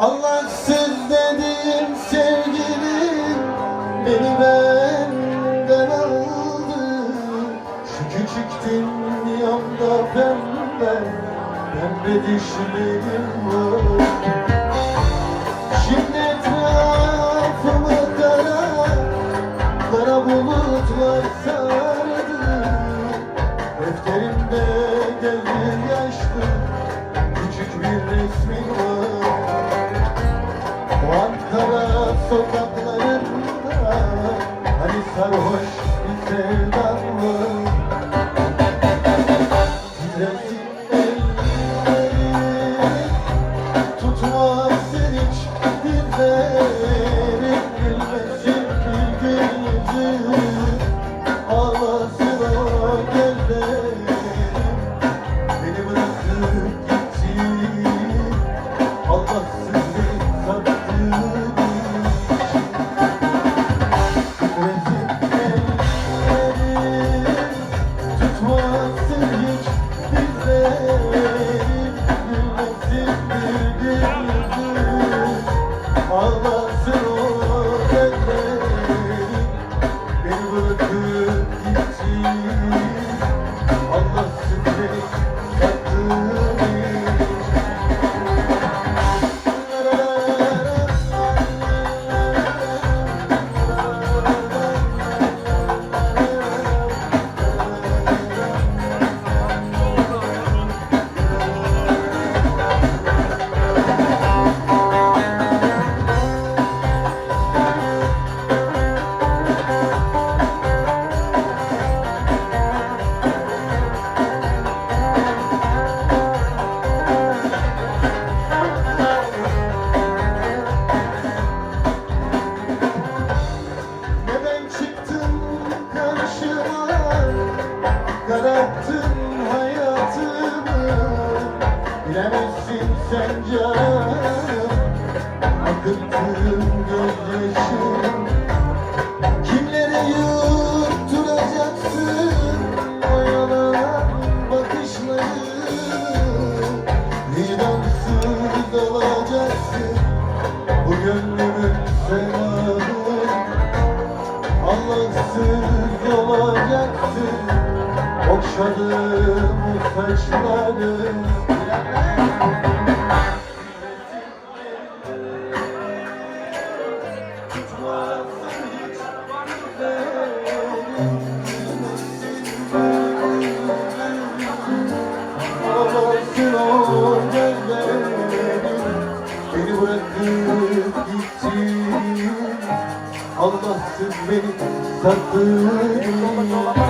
Allahsız dediğim sevgilim. Beni benden aldı. Şu küçük dünyamda pembe Pembe düşlerim var. Şimdi etrafımı kara Kara bulutlar sardı sarhoş bir sevdan var Titresin ellerim Tutmasın hiç dillerim Bilemezsin sen canım. Akıttığım gözyaşım. Kimlere yutturacaksın? O yalan bakışları. Vicdansız olacaksın Bu gönlümün sevabı Allahsız olacaksın. Okşadım saçları Allahsız beni sattın